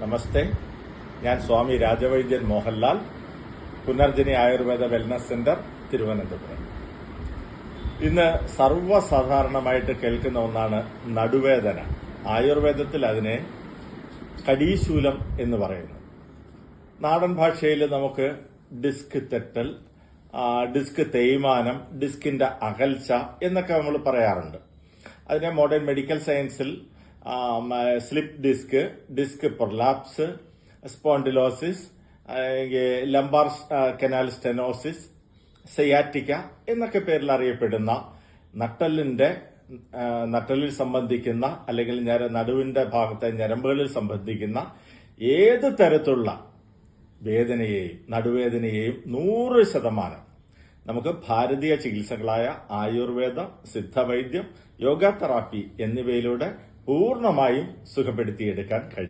നമസ്തേ. ഞാൻ സ്വാമി രാജവൈദ്യൻ Mohanlal Punarjani Ayurveda wellness centre Thiruvananthapuram. ഇന്ന് സർവസാധാരണമായിട്ട് കേൾക്കുന്ന ഒന്നാണ് നടുവേദന. ആയുർവേദത്തിൽ അതിനെ കടീശൂലം എന്ന് പറയുന്നു. നാടൻ ഭാഷയിൽ നമുക്ക് ഡിസ്ക് തെറ്റൽ ഡിസ്ക് തേയ്മാനം ഡിസ്കിന്റെ അകൽച്ച എന്നൊക്കെ നമ്മൾ പറയാറുണ്ട്. അതിനെ മോഡേൺ മെഡിക്കൽ സയൻസിൽ slip disc disc prolapse spondylosis lumbar canal stenosis sciatica എന്നൊക്കെ പേരിൽ അറിയപ്പെടുന്ന നട്ടലിന്റെ നട്ടലിൽ സംബന്ധിക്കുന്ന അല്ലെങ്കിൽ നടുവിന്റെ ഭാഗത്തെ ഞരമ്പുകളിൽ സംബന്ധിക്കുന്ന ഏത് തരത്തിലുള്ള വേദനയെയും നടുവേദനയെയും നൂറ് ശതമാനം നമുക്ക് ഭാരതീയ ചികിത്സകളായ ആയുർവേദം സിദ്ധവൈദ്യം യോഗ തെറാപ്പി എന്നിവയിലൂടെ പൂർണമായും സുഖപ്പെടുത്തിയെടുക്കാൻ കഴിയും.